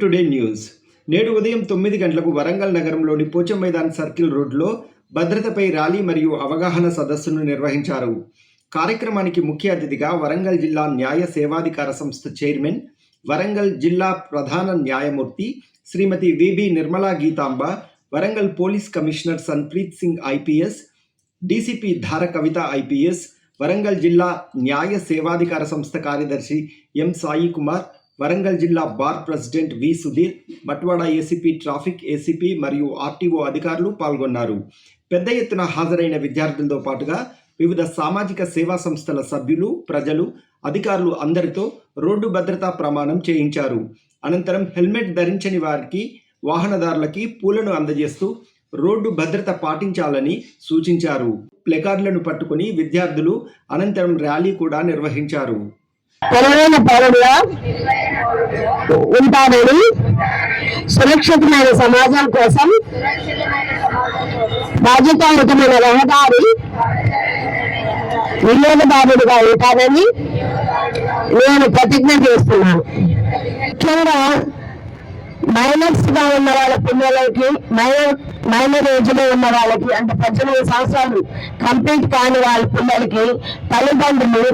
Today news. నేడు ఉదయం తొమ్మిది గంటలకు వరంగల్ నగరంలోని పోచం మైదాన్ సర్కిల్ రోడ్లో భద్రతపై ర్యాలీ మరియు అవగాహన సదస్సును నిర్వహించారు. కార్యక్రమానికి ముఖ్య అతిథిగా వరంగల్ జిల్లా న్యాయ సేవాధికార సంస్థ చైర్మన్ వరంగల్ జిల్లా ప్రధాన న్యాయమూర్తి Shrimati VB Nirmala Geethamba Warangal police commissioner Sanpreet Singh IPS DCP Dhara Kavitha IPS Warangal జిల్లా న్యాయ సేవాధికార సంస్థ కార్యదర్శి ఎం సాయి కుమార్ వరంగల్ జిల్లా bar president V Sudheer Matwada ACP traffic ACP మరియు ఆర్టీఓ అధికారులు పాల్గొన్నారు. పెద్ద ఎత్తున హాజరైన విద్యార్థులతో పాటుగా వివిధ సామాజిక సేవా సంస్థల సభ్యులు ప్రజలు అధికారులు అందరితో రోడ్డు భద్రతా ప్రమాణం చేయించారు. అనంతరం హెల్మెట్ ధరించని వారికి వాహనదారులకి పూలను అందజేస్తూ రోడ్డు భద్రత పాటించాలని సూచించారు. ప్లెకార్డులను పట్టుకుని విద్యార్థులు అనంతరం ర్యాలీ కూడా నిర్వహించారు. తెలివైన పౌరుడుగా ఉంటానని సురక్షితమైన సమాజం కోసం బాధ్యతాయుతమైన రహదారి వినియోగదారుడిగా ఉంటానని నేను ప్రతిజ్ఞ చేస్తున్నాను. ముఖ్యంగా మైనర్స్గా ఉన్న వాళ్ళ పిల్లలకి మైనర్ మైనర్ ఏజ్లో ఉన్న వాళ్ళకి అంటే పద్దెనిమిది సంవత్సరాలు కంప్లీట్ కాని వాళ్ళ పిల్లలకి తల్లిదండ్రులు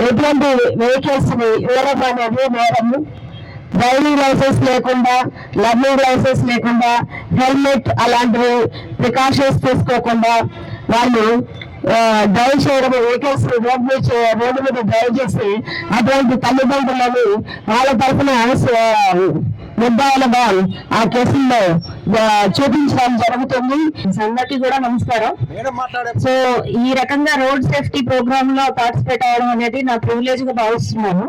ఎటువంటి వెహికల్స్ని ఇవ్వడం అనేది నేరము డ్రైవింగ్ లైసెన్స్ లేకుండా లర్నింగ్ లైసెన్స్ లేకుండా హెల్మెట్ అలాంటివి ప్రికాషన్స్ తీసుకోకుండా వాళ్ళు డ్రైవ్ చేయడం వెహికల్స్ రోడ్ మీద రోడ్డు మీద డ్రైవ్ చేసి అటువంటి తల్లిదండ్రులను వాళ్ళ తరఫున ముద్దాలుగా ఆ కేసుల్లో చూపించడం జరుగుతుంది. అందరికీ కూడా నమస్కారం. సో ఈ రకంగా రోడ్ సేఫ్టీ ప్రోగ్రామ్లో పార్టిసిపేట్ అవ్వడం అనేది నా ప్రివిలేజ్గా భావిస్తున్నాను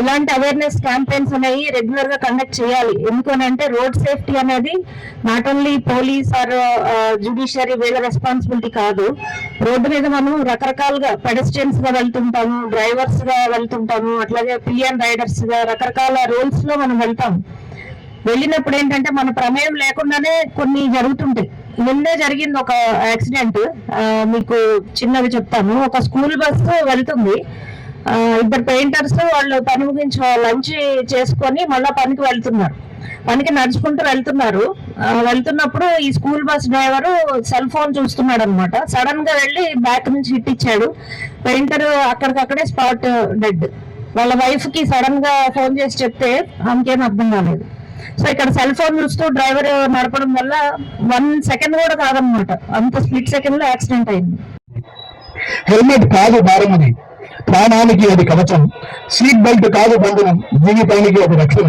ఇలాంటి అవేర్నెస్ క్యాంపెయిన్స్ అనేవి రెగ్యులర్గా కండక్ట్ చేయాలి. ఎందుకనంటే రోడ్ సేఫ్టీ అనేది not only police or judiciary వీళ్ళ రెస్పాన్సిబిలిటీ కాదు. రోడ్డు మీద మనం రకరకాలుగా పెడస్ట్రియన్స్గా వెళ్తుంటాము డ్రైవర్స్గా వెళ్తుంటాము అట్లాగే పిఎన్ రైడర్స్గా రకరకాల రోల్స్లో మనం వెళ్తాం. వెళ్ళినప్పుడు ఏంటంటే మన ప్రమేయం లేకుండానే కొన్ని జరుగుతుంటాయి. నిన్నే జరిగింది ఒక యాక్సిడెంట్. మీకు చిన్నవి చెప్తాను. ఒక స్కూల్ బస్సు వెళ్తుంది. ఇద్దరు పెయింటర్స్ వాళ్ళు పని ముగించి లంచ్ చేసుకొని మళ్ళా పనికి వెళ్తున్నారు. పనికి నడుచుకుంటూ వెళ్తున్నారు. వెళ్తున్నప్పుడు ఈ school bus driver cell phone చూస్తున్నాడు అనమాట సడన్గా వెళ్ళి బ్యాక్ నుంచి హిట్ ఇచ్చాడు. పెయింటర్ అక్కడికక్కడే స్పాట్ డెడ్. వాళ్ళ వైఫ్కి సడన్గా ఫోన్ చేసి చెప్తే ఆమెకేం అర్థం కాలేదు. సో ఇక్కడ సెల్ ఫోన్ చూస్తూ డ్రైవర్ నడపడం వల్ల వన్ సెకండ్ కూడా కాదనమాట అంత స్ప్లిట్ సెకండ్లో యాక్సిడెంట్ అయింది. హెల్మెట్ కాదు భారమది ప్రాణానికి అది కవచం. సీట్ బెల్ట్ కాదు బంధనం. జీవితానికి అది రక్షణ.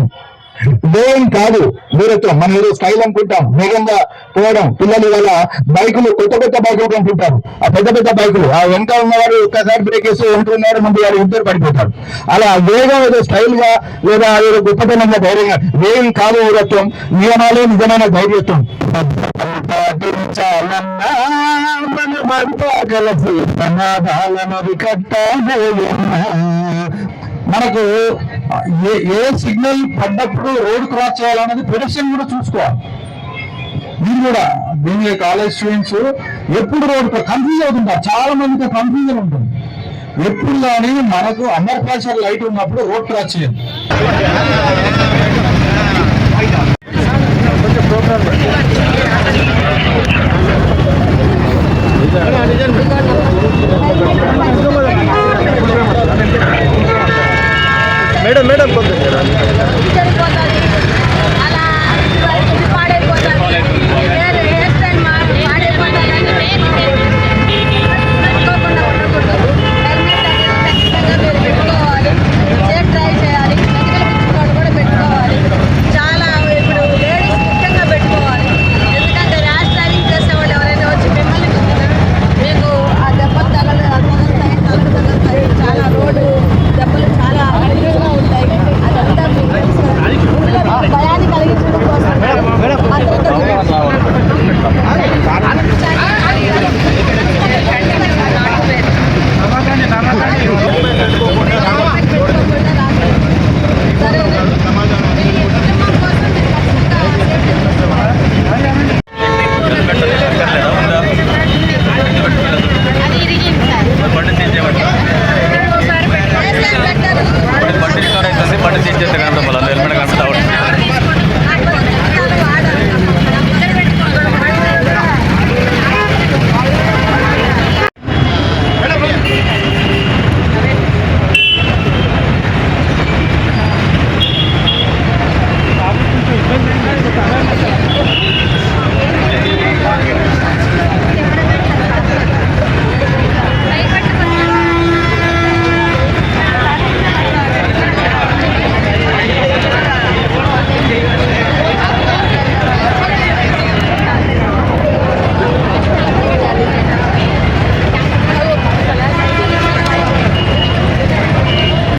వేయం కాదు. వీరత్వం మనం ఏదో స్టైల్ అనుకుంటాం. వేగంగా పోవడం. పిల్లలు వల్ల బైకులు కొత్త కొత్త బైకులు కొంటుంటారు ఆ పెద్ద పెద్ద బైకులు. ఆ వెనక ఉన్నవాడు ఒక్కసారి బ్రేక్ వేసి వెనక ముందు వాడు ఇద్దరు పడిపోతారు. అలా వేగం ఏదో స్టైల్గా లేదా ఏదో గొప్పతనంగా ధైర్యంగా. వేగం కాదు వీరత్వం నియమాలే నిజమైన ధైర్యత్వం. మనకు ఏ ఏ సిగ్నల్ పడ్డప్పుడు రోడ్ క్రాస్ చేయాలన్నది ప్రొడక్షన్ కూడా చూసుకోవాలి. మీరు కూడా దీని కాలేజ్ స్టూడెంట్స్ ఎప్పుడు రోడ్ కన్ఫ్యూజ్ అవుతుంటారు. చాలా మందికి కన్ఫ్యూజన్ ఉంటుంది. ఎప్పుడు కానీ మనకు అండర్ ప్రెషర్ లైట్ ఉన్నప్పుడు రోడ్ క్రాస్ చేయాలి ప్రోగ్రామ్ നമ്മളത് ഹെൽമെറ്റ്